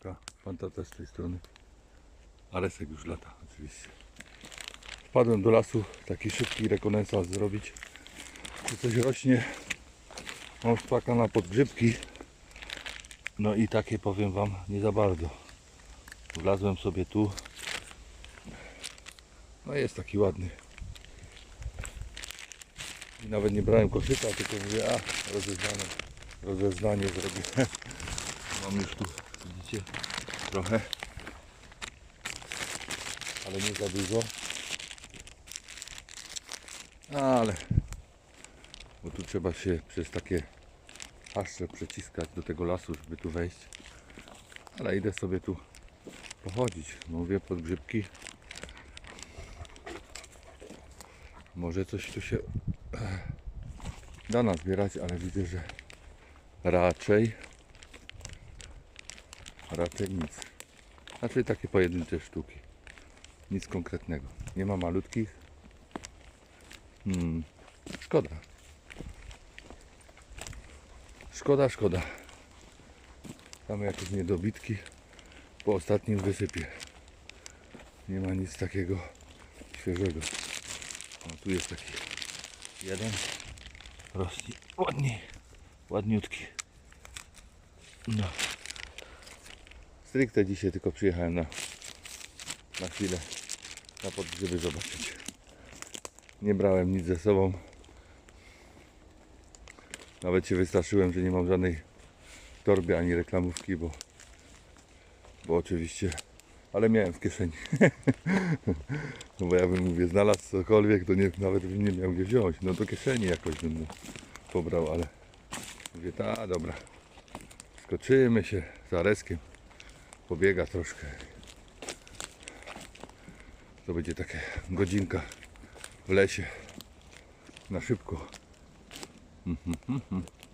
Siemka, Fantata z tej strony. Aresek już lata, oczywiście. Wpadłem do lasu, taki szybki rekonesans zrobić. Tu coś rośnie. Mam szpaka na podgrzybki. No i takie powiem Wam nie za bardzo. Wlazłem sobie tu. No jest taki ładny. I nawet nie brałem koszyka, tylko mówię, a rozeznanie, rozeznanie zrobię. Mam już tu, widzicie, trochę, ale nie za dużo. Ale, bo tu trzeba się przez takie haszcze przeciskać do tego lasu, żeby tu wejść. Ale idę sobie tu pochodzić, mówię, pod grzybki. Może coś tu się da nazbierać, ale widzę, że raczej raczej nic. Raczej takie pojedyncze sztuki. Nic konkretnego. Nie ma malutkich. Hmm. Szkoda. Szkoda, szkoda. Mamy jakieś niedobitki po ostatnim wysypie. Nie ma nic takiego świeżego. O, tu jest taki jeden. Rośnie ładnie. Ładniutki. No. Stricte dzisiaj tylko przyjechałem na, na chwilę na podgrzyby zobaczyć. Nie brałem nic ze sobą. Nawet się wystraszyłem, że nie mam żadnej torby ani reklamówki, bo, bo oczywiście, ale miałem w kieszeni. no bo ja bym mówię, znalazł cokolwiek, to nie, nawet bym nie miał gdzie wziąć. No do kieszeni jakoś bym mu pobrał, ale mówię, ta dobra. Skoczymy się z Areskiem pobiega troszkę. To będzie taka godzinka w lesie na szybko.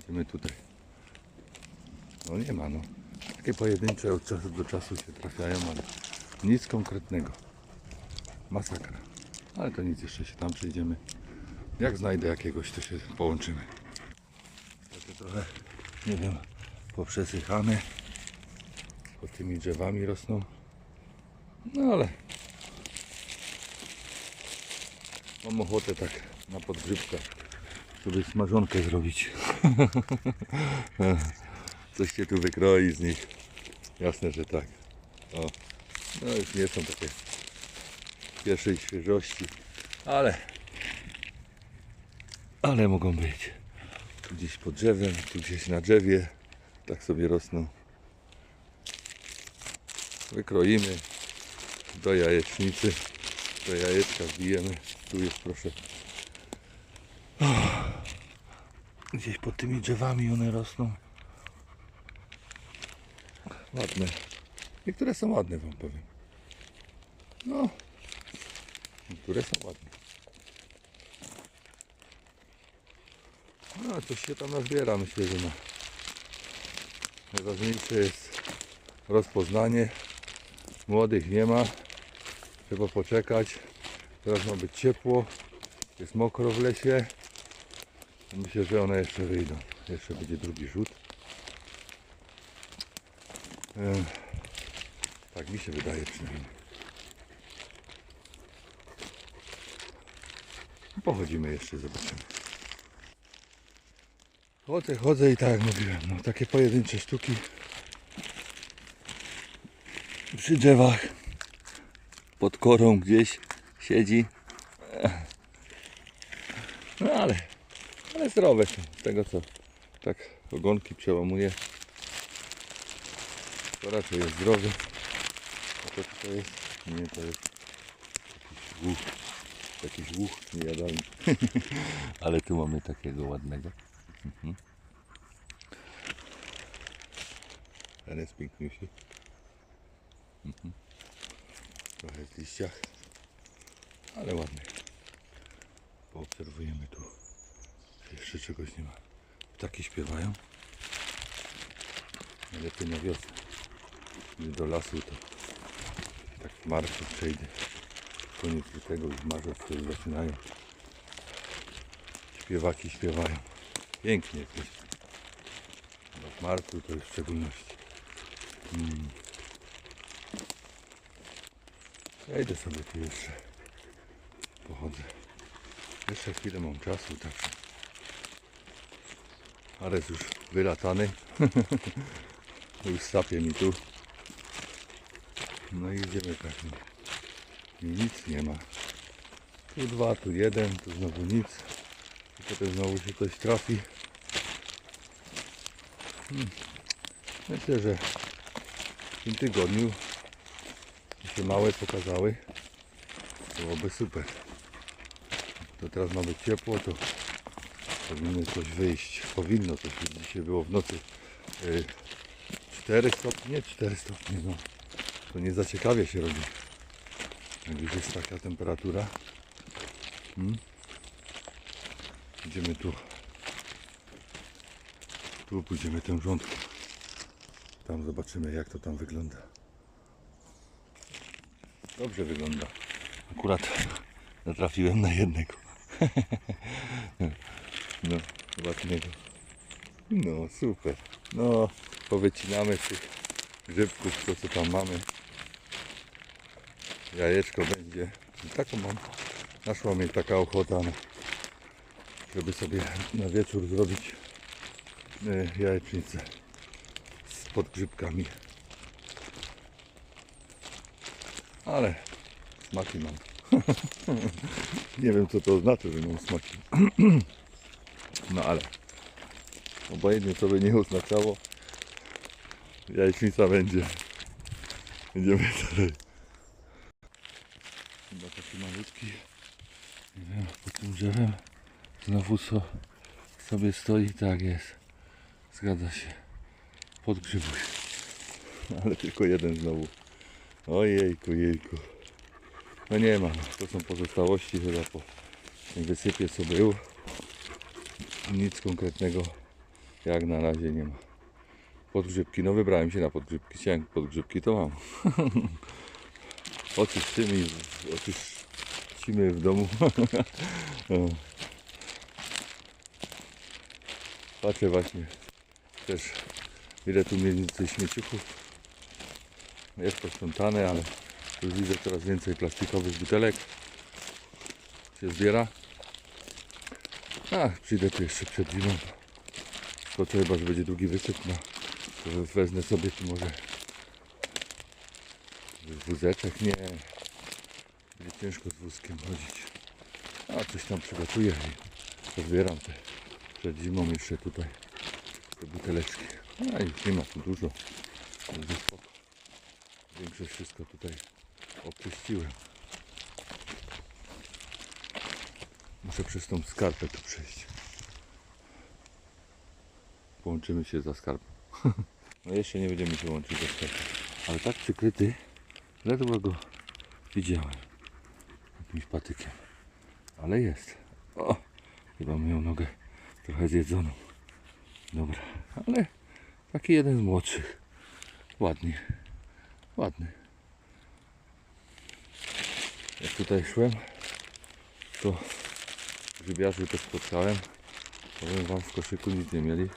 Idziemy tutaj. No nie ma no. Takie pojedyncze od czasu do czasu się trafiają, ale nic konkretnego. Masakra. Ale to nic, jeszcze się tam przejdziemy. Jak znajdę jakiegoś, to się połączymy. Takie trochę, nie wiem, poprzesychane pod tymi drzewami rosną. No ale mam ochotę tak na podgrzybkach sobie smażonkę zrobić. Coś się tu wykroi z nich. Jasne, że tak. O, no już nie są takie pierwszej świeżości, ale ale mogą być. Tu gdzieś pod drzewem, tu gdzieś na drzewie. Tak sobie rosną wykroimy do jajecznicy. Do jajeczka wbijemy. Tu jest proszę. Oh. gdzieś pod tymi drzewami one rosną. Ładne. Niektóre są ładne wam powiem. No. Niektóre są ładne. No coś się tam nazbiera myślę że na najważniejsze jest rozpoznanie Młodych nie ma. Trzeba poczekać. Teraz ma być ciepło. Jest mokro w lesie. Myślę, że one jeszcze wyjdą. Jeszcze będzie drugi rzut. Tak mi się wydaje przynajmniej. Pochodzimy jeszcze, zobaczymy. Chodzę, chodzę i tak jak mówiłem, no takie pojedyncze sztuki przy drzewach pod korą gdzieś siedzi. No ale, ale zdrowe są. Z tego co tak ogonki przełamuje. To raczej jest zdrowy. A to co jest? Nie, to jest jakiś łuk. Jakiś łuk niejadalny. ale tu mamy takiego ładnego. Mhm. Ten jest piękniejszy. Trochę jest w liściach, ale ładny. Poobserwujemy tu. Czy Jeszcze czegoś nie ma. Ptaki śpiewają. Najlepiej na wiosnę. Gdy do lasu to tak w marcu przejdzie. Koniec lutego i marzec to już zaczynają. Śpiewaki śpiewają. Pięknie jest. No w marcu to już w szczególności. Mm. Ja idę sobie tu jeszcze. Pochodzę. Jeszcze chwilę mam czasu, także. Ale już wylatany. już sapie mi tu. No i idziemy tak. Nic nie ma. Tu dwa, tu jeden, tu znowu nic. I potem znowu się coś trafi. Hmm. Myślę, że w tym tygodniu małe pokazały. Byłoby super. To teraz ma być ciepło, to powinno coś wyjść. Powinno coś wyjść. Dzisiaj było w nocy y, 4 stopnie, nie 4 stopnie, no. To nie za ciekawie się robi. Jak już jest taka temperatura. Hmm? Idziemy tu. Tu pójdziemy tym rządkiem. Tam zobaczymy jak to tam wygląda. Dobrze wygląda. Akurat natrafiłem na jednego. No, ładnego. No, super. No, powycinamy tych grzybków, to co tam mamy. Jajeczko będzie. I taką mam. Naszła mnie taka ochota, żeby sobie na wieczór zrobić e, jajecznicę z podgrzybkami. Ale smaki mam. Nie wiem co to oznacza, że mam smaki. No ale obojętnie co by nie oznaczało, jajecznica będzie. Idziemy dalej. Chyba taki malutki. Nie wiem, pod tym drzewem znowu so, sobie stoi. Tak jest. Zgadza się. Podgrzybuj. Ale tylko jeden znowu. Ojejku, jejku. No nie ma. To są pozostałości chyba po tym wysypie co był. Nic konkretnego jak na razie nie ma. Podgrzybki, no wybrałem się na podgrzybki. Chciałem podgrzybki, to mam. Oczyszczymy, oczyścimy w domu. O. Patrzę właśnie też ile tu mniej więcej śmieciuchów. Jest posprzątane, ale już widzę coraz więcej plastikowych butelek się zbiera. A, przyjdę tu jeszcze przed zimą. Co chyba, że będzie drugi wysyp, no to wezmę sobie tu może wózeczek, nie. Będzie ciężko z wózkiem chodzić. A coś tam przygotuję i pozbieram te przed zimą jeszcze tutaj te buteleczki. A i nie ma tu dużo. Będzie spoko. Większość wszystko tutaj oczyściłem. Muszę przez tą skarpę tu przejść. Połączymy się za skarpą. No jeszcze nie będziemy się łączyć za skarpą. Ale tak przykryty, ledwo go widziałem. Jakimś patykiem. Ale jest. O! Chyba miał nogę trochę zjedzoną. Dobra, ale taki jeden z młodszych. Ładnie. Ładny. Jak tutaj szłem, to grzybiarzy też spotkałem. Powiem wam, w koszyku nic nie mieli.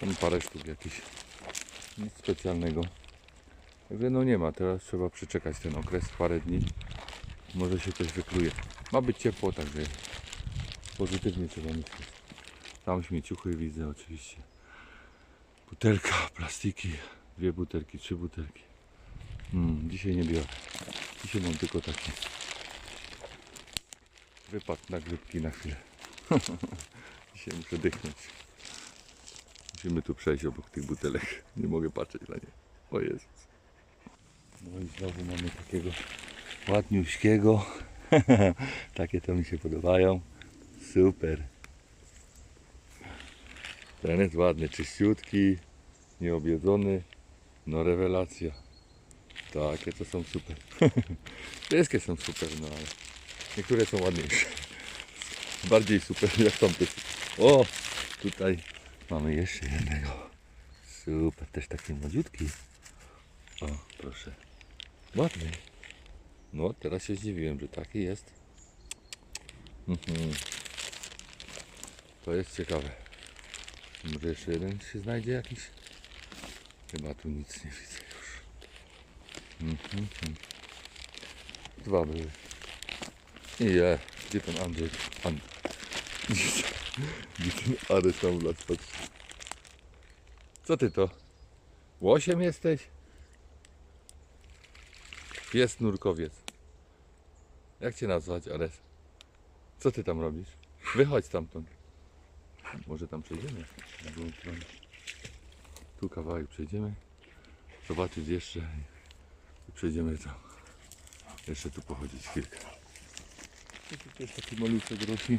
Tam parę sztuk jakichś. Nic specjalnego. Także no nie ma, teraz trzeba przeczekać ten okres, parę dni. Może się coś wykluje. Ma być ciepło, także pozytywnie trzeba myśleć. Tam śmieciuchy widzę oczywiście. Butelka, plastiki. Dwie butelki, trzy butelki. Mm, dzisiaj nie biorę. Dzisiaj mam tylko taki wypad na grzybki na chwilę. dzisiaj muszę dychnąć. Musimy tu przejść obok tych butelek. Nie mogę patrzeć na nie. O Jezus. No i znowu mamy takiego ładniuśkiego. Takie to mi się podobają. Super. Ten jest ładny, czyściutki, nieobiedzony. No rewelacja. Takie to są super. Wszystkie są super, no ale niektóre są ładniejsze. Bardziej super jak tamte. O! Tutaj mamy jeszcze jednego. Super, też taki młodziutki. O, proszę. Ładny. No, teraz się zdziwiłem, że taki jest. Mhm. To jest ciekawe. Może jeszcze jeden się znajdzie jakiś? Chyba tu nic nie widzę. Dwa były. I je, gdzie ten Andrzej? And... Gdzie ten Ades tam w patrzy? Co ty to? Łosiem jesteś? Pies nurkowiec. Jak cię nazwać, Ades? Co ty tam robisz? Wychodź stamtąd. Może tam przejdziemy? Tu kawałek przejdziemy. Zobaczyć jeszcze. I przejdziemy tam. Jeszcze tu pochodzić chwilkę. Tu też taki maluczek rośnie.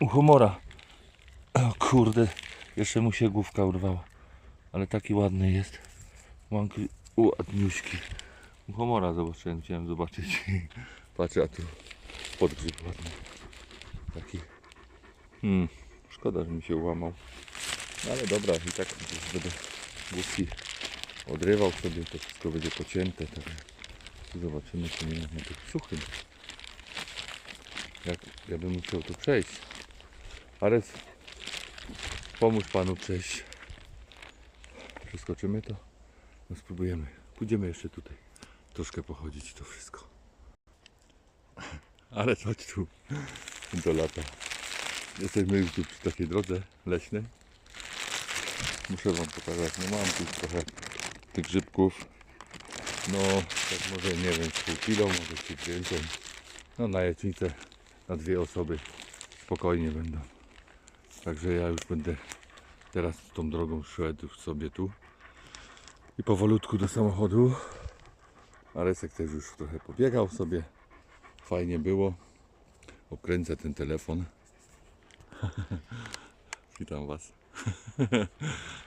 U homora. O kurde, jeszcze mu się główka urwała. Ale taki ładny jest. Manki ładniuśki. U homora zobaczyłem, chciałem zobaczyć. Patrzę, a tu podgrzyb ładny. Taki. Hmm, szkoda, że mi się ułamał. No ale dobra, i tak będę główki odrywał sobie, to wszystko będzie pocięte. Tak. Zobaczymy, czy nie ma być suchym. Jak ja bym musiał tu przejść. Ares, pomóż panu przejść. Przeskoczymy to? No spróbujemy. Pójdziemy jeszcze tutaj. Troszkę pochodzić to wszystko. Ale chodź tu do lata. Jesteśmy już tu przy takiej drodze leśnej. Muszę wam pokazać, no mam tu trochę tych grzybków. No, tak może nie wiem, pół kilo, może ci więcej. No na jecznicę na dwie osoby spokojnie będą. Także ja już będę teraz tą drogą szedł sobie tu. I powolutku do samochodu. Aresek też już trochę pobiegał sobie. Fajnie było. Okręcę ten telefon. Witam Was.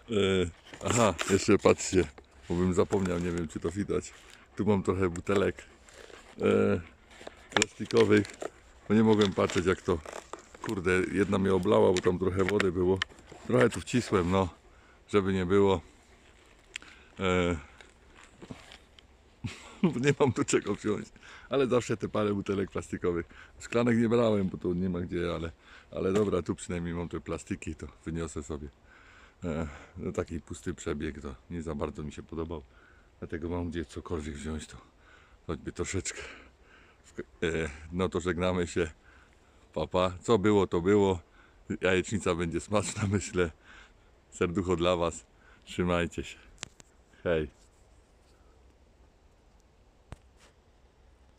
E, Aha, jeszcze patrzcie, bo bym zapomniał, nie wiem czy to widać. Tu mam trochę butelek e, plastikowych, bo nie mogłem patrzeć jak to, kurde, jedna mnie oblała, bo tam trochę wody było. Trochę tu wcisłem, no, żeby nie było. E, nie mam tu czego wziąć, ale zawsze te parę butelek plastikowych. Szklanek nie brałem, bo tu nie ma gdzie, ale, ale dobra, tu przynajmniej mam te plastiki, to wyniosę sobie. No taki pusty przebieg to nie za bardzo mi się podobał. Dlatego mam gdzie cokolwiek wziąć, to choćby troszeczkę. E, no to żegnamy się. Papa, co było, to było. Jajecznica będzie smaczna, myślę. Serducho dla Was. Trzymajcie się. Hej.